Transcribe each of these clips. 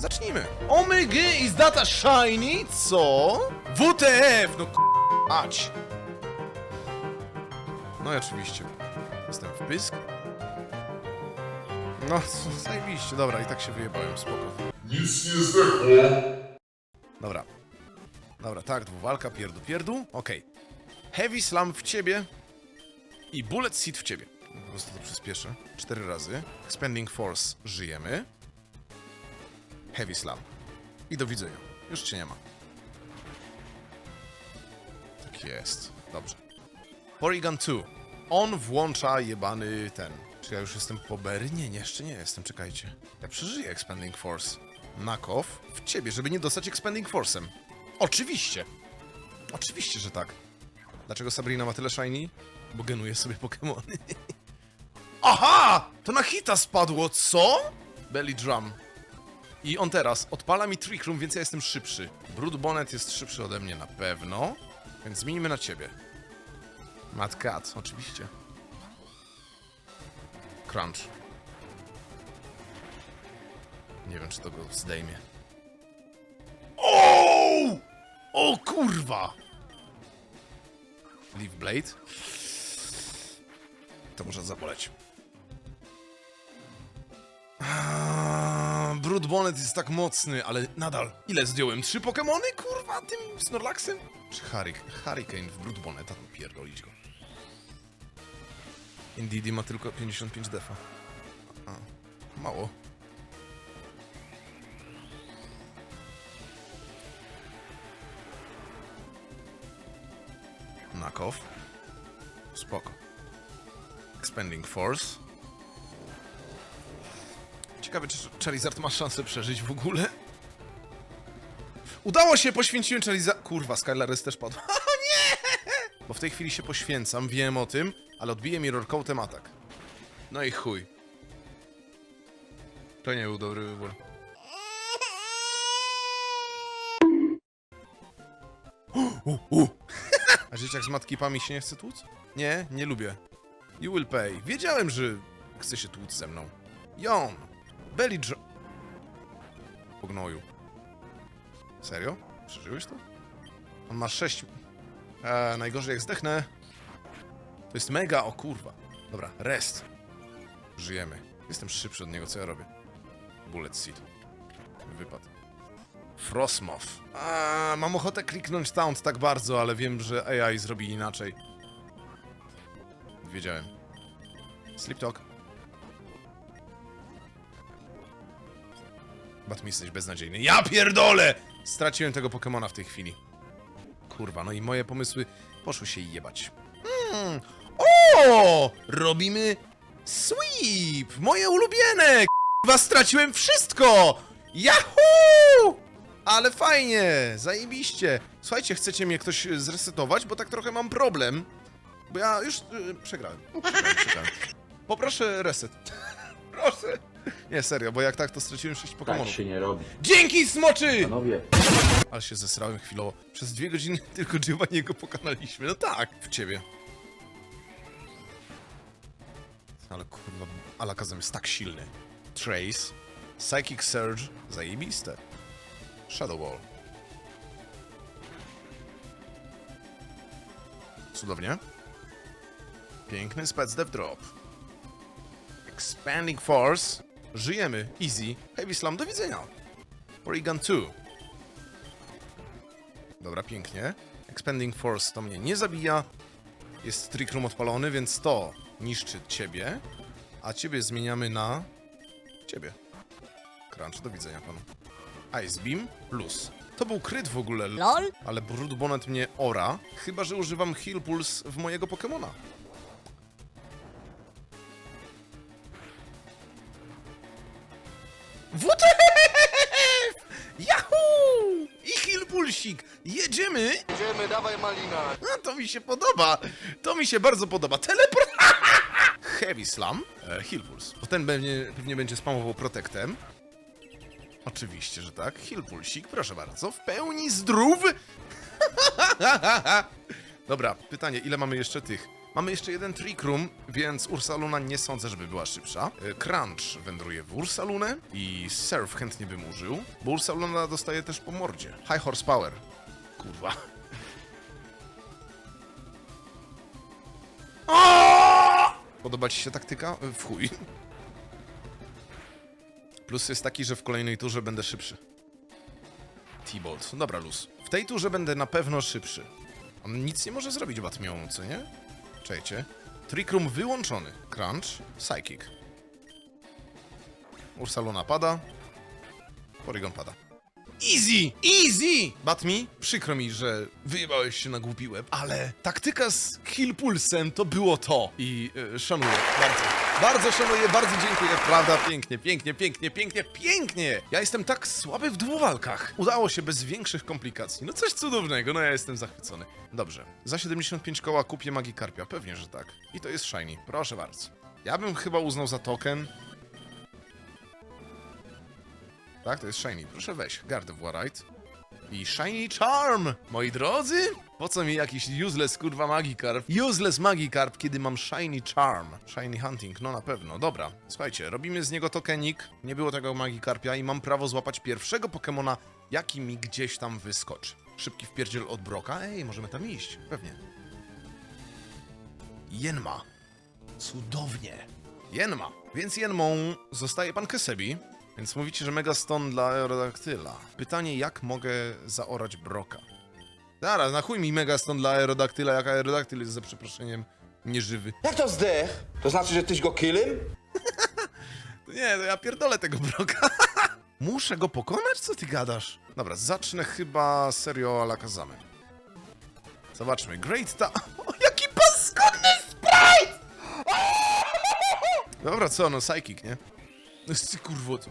Zacznijmy. OMG, is that a shiny? Co? WTF, no k... Ać. No i oczywiście. Jestem w pysk. No, co, zajebiście, dobra, i tak się wyjebałem, spoko. Nic nie zdechło. Dobra. Dobra, tak, dwuwalka, pierdu, pierdu, okej. Heavy Slam w ciebie i Bullet Seed w ciebie. Po prostu to przyspieszę. Cztery razy. Expanding Force, żyjemy. Heavy Slam. I do widzenia. Już cię nie ma. Tak jest. Dobrze. Porygon 2. On włącza jebany ten. Czy ja już jestem po Berry? Nie, jeszcze nie jestem, czekajcie. Ja przeżyję Expanding Force. Knockoff w ciebie, żeby nie dostać Expanding Force'em. Oczywiście! Oczywiście, że tak. Dlaczego Sabrina ma tyle shiny? Bo genuje sobie Pokémony. Aha! To na hita spadło, co? Belly Drum. I on teraz odpala mi Trick Room, więc ja jestem szybszy. Brood Bonnet jest szybszy ode mnie na pewno, więc zmienimy na ciebie. Mad Cat, oczywiście. Crunch. Nie wiem, czy to go zdejmie. O! O kurwa! Leaf Blade. To może zaboleć. Aaaa, Brood Bonnet jest tak mocny, ale nadal. Ile zdjąłem? Trzy Pokemony, kurwa, tym Snorlaxem? Czy Hurricane? Hurricane w Brood Bonnet, a to pierdolić go. Indeedee ma tylko 55 defa. A, mało. Knockoff. Spoko. Expanding Force. Ciekawe, czy Charizard ma szansę przeżyć w ogóle? Udało się, poświęciłem Charizard... Kurwa, Skylares też padł. O nie! Bo w tej chwili się poświęcam, wiem o tym, ale odbije Mirror Coatem atak. No i chuj. To nie był dobry wybór. U, u. A dzieciak z matkipami się nie chce tłuc? Nie, nie lubię. You will pay. Wiedziałem, że chce się tłuc ze mną. Jon! Belly dr... Po gnoju. Serio? Przeżyłeś to? On ma sześć... Eee, najgorzej jak zdechnę. To jest mega, o kurwa. Dobra, rest. Żyjemy. Jestem szybszy od niego, co ja robię? Bullet Seed. Wypad. Frostmoth. A, mam ochotę kliknąć Taunt tak bardzo, ale wiem, że AI zrobi inaczej. Wiedziałem. Sleep Talk. Bat mi jesteś beznadziejny. Ja pierdolę! Straciłem tego Pokemona w tej chwili. Kurwa, no i moje pomysły poszły się jebać. Hmm. O! Robimy sweep! Moje ulubione! Kurwa, straciłem wszystko! Yahoo! Ale fajnie, zajebiście. Słuchajcie, chcecie mnie ktoś zresetować, bo tak trochę mam problem. Bo ja już y, przegrałem. Przegrałem, przegrałem. Poproszę reset. Proszę. Nie, serio, bo jak tak, to straciłem 6 Tak się nie robi. Dzięki, smoczy! Panowie, Ale się zesrałem chwilowo. Przez dwie godziny tylko Giovanniego pokonaliśmy. No tak, w ciebie. Ale kurwa, Alakazam jest tak silny. Trace, Psychic Surge, zajebiste. Shadow Wall. Cudownie. Piękny Spec Dev Drop. Expanding Force. Żyjemy. Easy. Heavy Slam, do widzenia. Porygon 2. Dobra, pięknie. Expanding Force to mnie nie zabija. Jest Trick Room odpalony, więc to niszczy ciebie. A ciebie zmieniamy na... Ciebie. Crunch, do widzenia panu. Ice Beam plus. To był kryt w ogóle, LOL? ale Brood Bonnet mnie ora, chyba że używam Heal Pulse w mojego Pokemona. WTF! Yahoo! I Heal Pulsik! Jedziemy! Jedziemy, dawaj malina. No to mi się podoba. To mi się bardzo podoba. Teleport... Heavy Slam. E. Bo ten pewnie, pewnie będzie spamował Protectem. Oczywiście, że tak. Heal Pulsik, proszę bardzo. W pełni zdrów. Dobra, pytanie, ile mamy jeszcze tych Mamy jeszcze jeden Trick Room, więc Ursaluna nie sądzę, żeby była szybsza. Y, Crunch wędruje w Ursalunę i Surf chętnie bym użył, bo Ursaluna dostaje też po mordzie. High Horsepower. Kurwa. Podoba ci się taktyka? Y, W chuj. Plus jest taki, że w kolejnej turze będę szybszy. T-Bolt. Dobra, luz. W tej turze będę na pewno szybszy. On nic nie może zrobić Batmią, co nie? Czekajcie. Trick Room wyłączony. Crunch. Psychic. Ursaluna pada. Porygon pada. Easy! Easy! Batmi, przykro mi, że wyjebałeś się na głupi łeb, ale taktyka z Kill Pulsem to było to. I y, szanuję bardzo. Bardzo szanuję, bardzo dziękuję. Prawda, pięknie, pięknie, pięknie, pięknie, pięknie! Ja jestem tak słaby w dwuwalkach. Udało się bez większych komplikacji. No coś cudownego, no ja jestem zachwycony. Dobrze, za 75 koła kupię Magikarpia, pewnie, że tak. I to jest shiny, proszę bardzo. Ja bym chyba uznał za token tak, to jest Shiny. Proszę weź, of Warite. I Shiny Charm! Moi drodzy! Po co mi jakiś useless kurwa Magikarp? Useless Magikarp, kiedy mam Shiny Charm. Shiny Hunting, no na pewno. Dobra, słuchajcie, robimy z niego tokenik. Nie było tego Magikarpia i mam prawo złapać pierwszego Pokemona, jaki mi gdzieś tam wyskoczy. Szybki wpierdziel od Broka. Ej, możemy tam iść. Pewnie. Jenma. Cudownie. Jenma. Więc Jenmą zostaje pan Kesebi. Więc mówicie, że Megaston dla Aerodaktyla. Pytanie, jak mogę zaorać Broka? Zaraz, na chuj mi Megaston dla Aerodaktyla, jak Aerodaktyl jest za przeproszeniem nieżywy. Jak to zdech? To znaczy, że tyś go killem? Nie, to ja pierdolę tego Broka. Muszę go pokonać? Co ty gadasz? Dobra, zacznę chyba serio Alakazamy. Zobaczmy. Great ta... O, jaki paskudny sprite! Dobra, co, no Psychic, nie? No ty kurwo, co?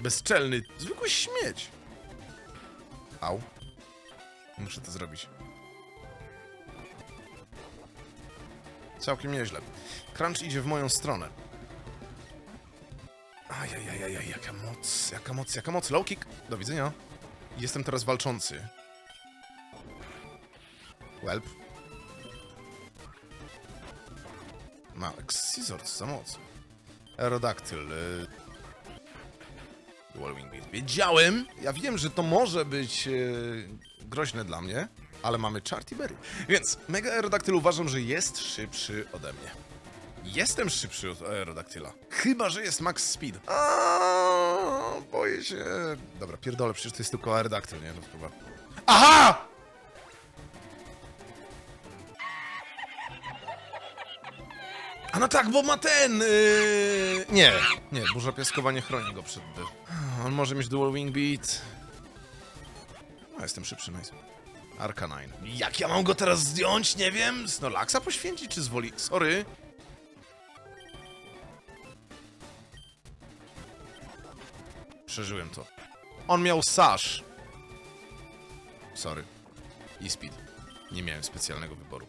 Bezczelny, zwykły śmieć. Au. Muszę to zrobić. Całkiem nieźle. Crunch idzie w moją stronę. Ajajajajaj, jaka moc, jaka moc, jaka moc. Low kick. Do widzenia. Jestem teraz walczący. Welp. Max, Scizor, co za moc. Aerodactyl. Y... Dual Wing Beat. Wiedziałem! Ja wiem, że to może być y... groźne dla mnie, ale mamy Chartiberry. Więc Mega Aerodactyl uważam, że jest szybszy ode mnie. Jestem szybszy od Aerodactyla. Chyba, że jest max speed. Aaaa, boję się. Dobra, pierdolę, przecież to jest tylko Aerodactyl, nie? No chyba... Aha! A no tak, bo ma ten... Yy... Nie, nie, burza piaskowa nie chroni go przed... On może mieć dual wing beat. No, jestem szybszy, nice. Arcanine. Jak ja mam go teraz zdjąć? Nie wiem. Snorlaxa poświęcić czy zwoli? Sorry. Przeżyłem to. On miał sash. Sorry. I speed. Nie miałem specjalnego wyboru.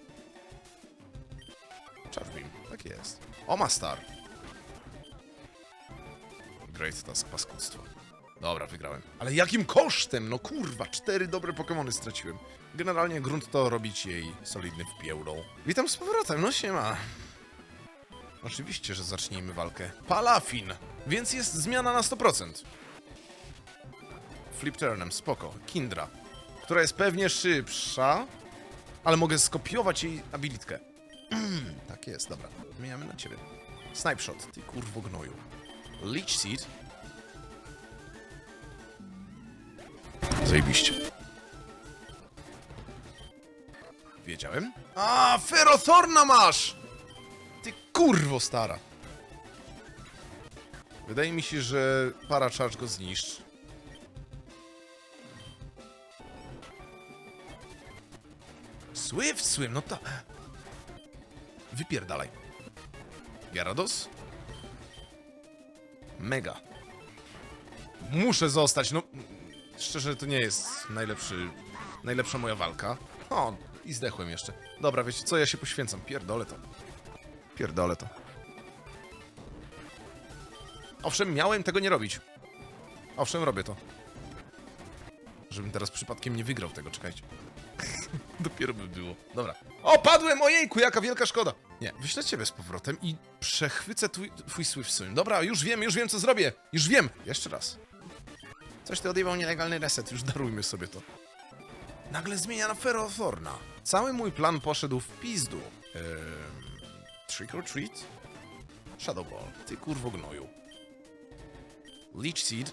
Charge Beam. Tak jest. O, ma star. Great Task, paskudztwo. Dobra, wygrałem. Ale jakim kosztem? No kurwa, cztery dobre Pokémony straciłem. Generalnie grunt to robić jej solidny wpiełdą. Witam z powrotem, no siema. Oczywiście, że zacznijmy walkę. Palafin! Więc jest zmiana na 100%. Flip turnem, spoko. Kindra, która jest pewnie szybsza, ale mogę skopiować jej abilitkę. tak jest, dobra. Zmieniamy na ciebie. Snipe shot, ty kurwo gnoju. Leech seed. Zajebiście. Wiedziałem. A, Ferothorna masz! Ty kurwo stara. Wydaje mi się, że Paracharge go zniszczy. Swift Swim, no ta... Wypierdalaj. Gyarados? Mega. Muszę zostać, no... Szczerze, to nie jest najlepszy... Najlepsza moja walka. O, i zdechłem jeszcze. Dobra, wiecie co, ja się poświęcam. Pierdolę to. Pierdolę to. Owszem, miałem tego nie robić. Owszem, robię to. Żebym teraz przypadkiem nie wygrał tego, czekajcie. Dopiero by było. Dobra. O, padłem! Ojejku, jaka wielka szkoda! Nie, wyślę ciebie z powrotem i przechwycę twój, twój Swift Swim. Dobra, już wiem, już wiem, co zrobię! Już wiem! Jeszcze raz. Coś ty odjebał nielegalny reset, już darujmy sobie to. Nagle zmienia na Ferrothorna. Cały mój plan poszedł w pizdu. Ehm, trick or treat? Shadow Ball. Ty kurwo gnoju. Leech Seed.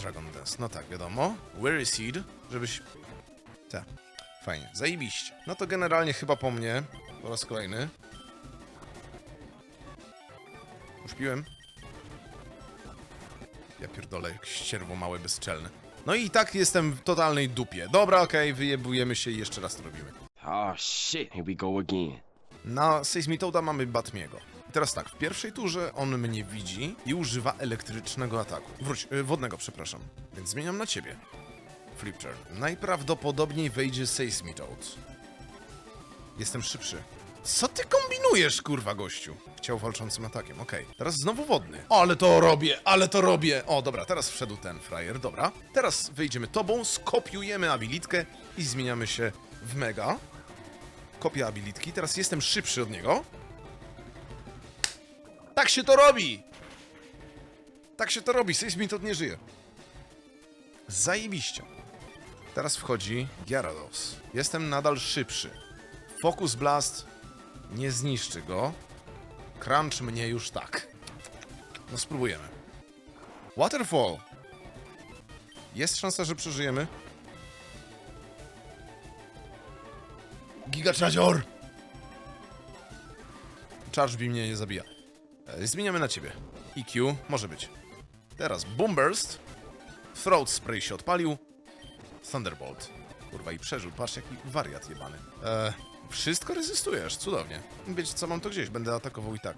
Dragon Dance. No tak, wiadomo. Weary Seed, żebyś... Tak. Fajnie. Zajebiście. No to generalnie chyba po mnie. Po raz kolejny. Uśpiłem. Ja pierdolę, jak ścierwo małe, bezczelne. No i tak jestem w totalnej dupie. Dobra, okej, wyjebujemy się i jeszcze raz to robimy. Oh shit, here we go again. Na Seismitoada mamy Batmiego. I teraz tak, w pierwszej turze on mnie widzi i używa elektrycznego ataku. Wróć, y, wodnego, przepraszam. Więc zmieniam na ciebie. Flip turn. Najprawdopodobniej wejdzie Seismitoad. Jestem szybszy. Co ty kombinujesz, kurwa, gościu? Chciał walczącym atakiem, okej. Teraz znowu wodny. Ale to robię, ale to robię! O, dobra, teraz wszedł ten frajer, dobra. Teraz wyjdziemy tobą, skopiujemy abilitkę i zmieniamy się w mega. Kopia abilitki, teraz jestem szybszy od niego. Tak się to robi! Tak się to robi, Seismitoad nie żyje. Zajebiście. Teraz wchodzi Gyarados. Jestem nadal szybszy. Focus Blast nie zniszczy go. Crunch mnie już tak. No spróbujemy. Waterfall. Jest szansa, że przeżyjemy. Giga Charger! Charge mnie nie zabija. E, Zmieniamy na ciebie. EQ może być. Teraz Boomburst. Throat Spray się odpalił. Thunderbolt. Kurwa i przeżył. Patrz jaki wariat jebany. E, wszystko rezystujesz. Cudownie. Wiecie co, mam to gdzieś. Będę atakował i tak.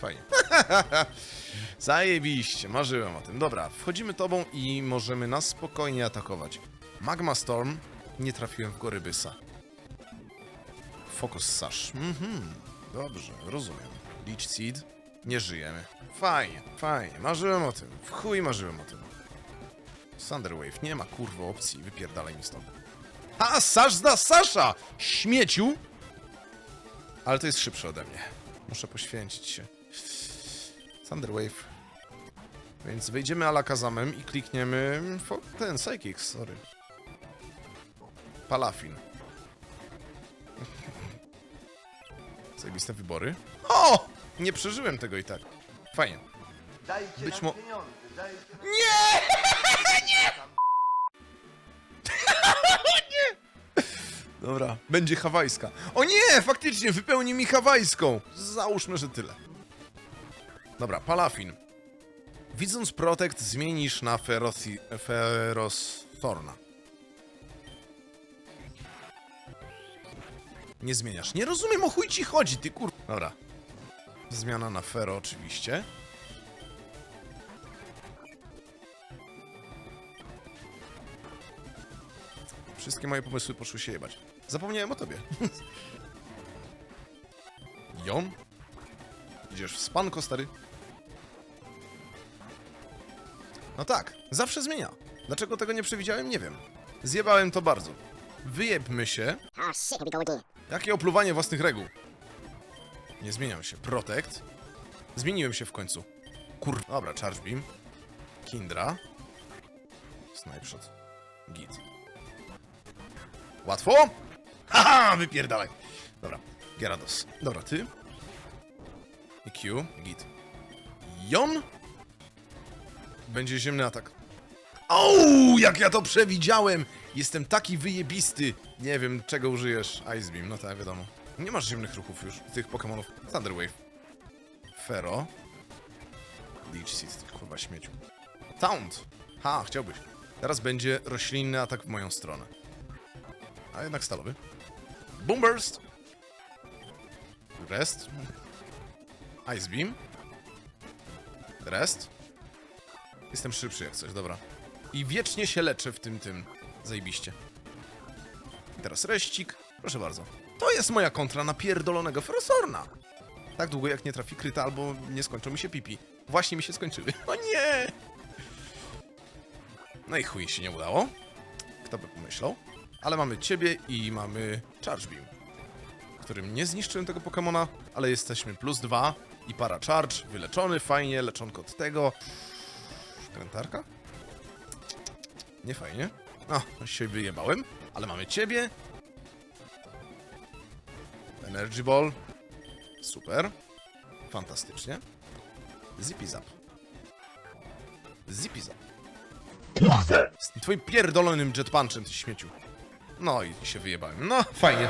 Fajnie. Zajebiście. Marzyłem o tym. Dobra, wchodzimy tobą i możemy na spokojnie atakować. Magma Storm. Nie trafiłem w Gorybysa. Focus Sash. Mhm. Dobrze, rozumiem. Leech Seed. Nie żyjemy. Fajnie, fajnie. Marzyłem o tym. W chuj marzyłem o tym. Thunderwave. Nie ma kurwa opcji. Wypierdalaj mi stąd. A, Sash zna Sasha! Śmieciu! Ale to jest szybsze ode mnie. Muszę poświęcić się. Thunderwave. Więc wejdziemy Alakazamem i klikniemy ten Psychic, sorry. Palafin. Zajebiste wybory. O! Nie przeżyłem tego i tak. Fajnie. Być mo... Nie! nie! Dobra, będzie hawajska. O nie! Faktycznie, wypełni mi hawajską. Załóżmy, że tyle. Dobra, Palafin. Widząc Protect, zmienisz na Ferothi... Ferosthorna. Nie zmieniasz. Nie rozumiem, o chuj ci chodzi, ty kur... Dobra. Zmiana na Fero oczywiście. Wszystkie moje pomysły poszły się jebać. Zapomniałem o tobie. Jon? Idziesz w spanko, stary? No tak, zawsze zmienia. Dlaczego tego nie przewidziałem, nie wiem. Zjebałem to bardzo. Wyjebmy się. Jakie opluwanie własnych reguł. Nie zmieniam się. Protect. Zmieniłem się w końcu. Kur... Dobra, Charge Beam. Kindra. Snipe Shot. Git. Łatwo? Haha, wypierdalaj. Dobra, Gyarados. Dobra, ty. I Q. Git. Jon. Będzie ziemny atak. Ouu, jak ja to przewidziałem! Jestem taki wyjebisty. Nie wiem, czego użyjesz. Ice Beam, no tak, wiadomo. Nie masz zimnych ruchów już, tych Pokémonów. Thunder Wave. Fero. Leech Seed, ty kurwa śmieciu. Taunt! Ha, chciałbyś. Teraz będzie roślinny atak w moją stronę. A jednak stalowy. Boomburst! Rest. Ice Beam. Rest. Jestem szybszy jak coś, dobra. I wiecznie się leczę w tym, tym. Zajebiście. I teraz reścik. Proszę bardzo. To jest moja kontra na pierdolonego Frosorna. Tak długo jak nie trafi kryta albo nie skończą mi się pipi. Właśnie mi się skończyły. O nie! No i chuj się nie udało. Kto by pomyślał? Ale mamy ciebie i mamy Charge Beam, którym nie zniszczyłem tego Pokemona, ale jesteśmy plus dwa i para Charge, wyleczony, fajnie, leczonko od tego. Krętarka? Nie fajnie. No, się wyjebałem, ale mamy ciebie. Energy Ball. Super. Fantastycznie. Zippy Zap. Zippy Zap. Z tym twoim pierdolonym jetpunchem, ty śmieciu. No i się wyjebałem. No, fajnie.